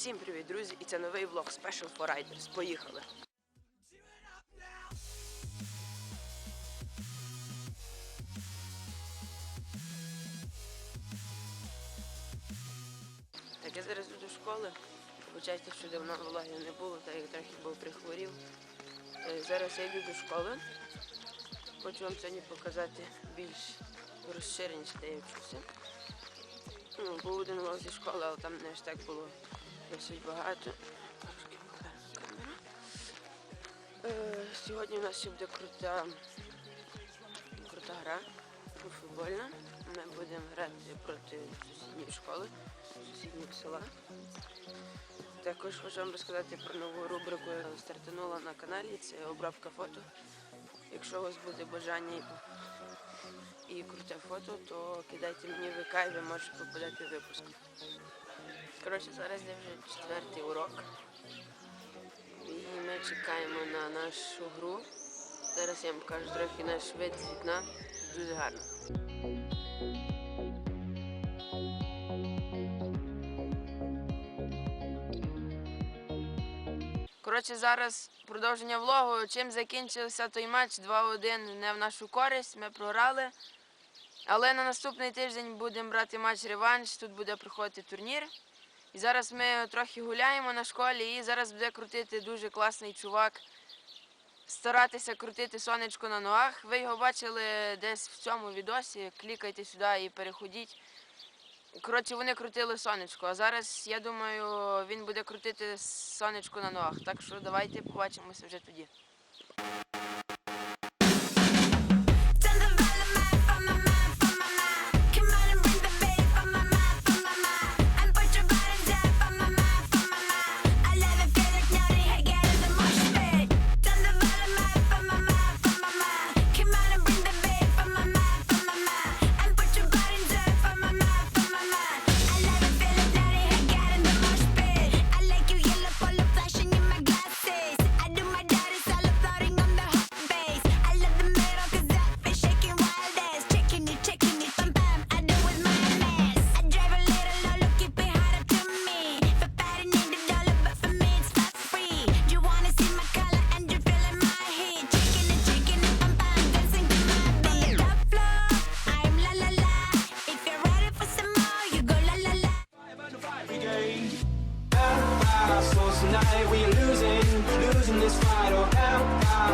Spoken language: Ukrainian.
Всім привіт, друзі! І це новий влог Special for Riders. Поїхали! Так, я зараз йду до школи. Вибачайте, що давно вологів не було, так як трохи був прихворів. Е, Зараз я йду до школи. Хочу вам сьогодні показати більш розширеніше, де я. Ну, був один влог зі школи, але там не аж так було досить багато. Е, сьогодні у нас буде крута, крута гра футбольна. Ми будемо грати проти сусідньої школи, сусіднього села. Також хочу вам розказати про нову рубрику, яка стартанула на каналі. Це обробка фото. Якщо у вас буде бажання і круте фото, то кидайте мені в ВК і ви можете попадати в випуск. Коротше, зараз йде вже четвертий урок. І ми чекаємо на нашу гру. Зараз я вам покажу трохи наш вид з вікна. Дуже гарно. Коротше, зараз продовження влогу. Чим закінчився той матч 2-1 не в нашу користь. Ми програли. Але на наступний тиждень будемо брати матч реванш. Тут буде проходити турнір. І зараз ми трохи гуляємо на школі і зараз буде крутити дуже класний чувак. Старатися крутити сонечко на ногах. Ви його бачили десь в цьому відосі. Клікайте сюди і переходіть. Коротше, вони крутили сонечко, а зараз, я думаю, він буде крутити сонечко на ногах. Так що давайте побачимося вже тоді. tonight we are losing, losing this fight or out.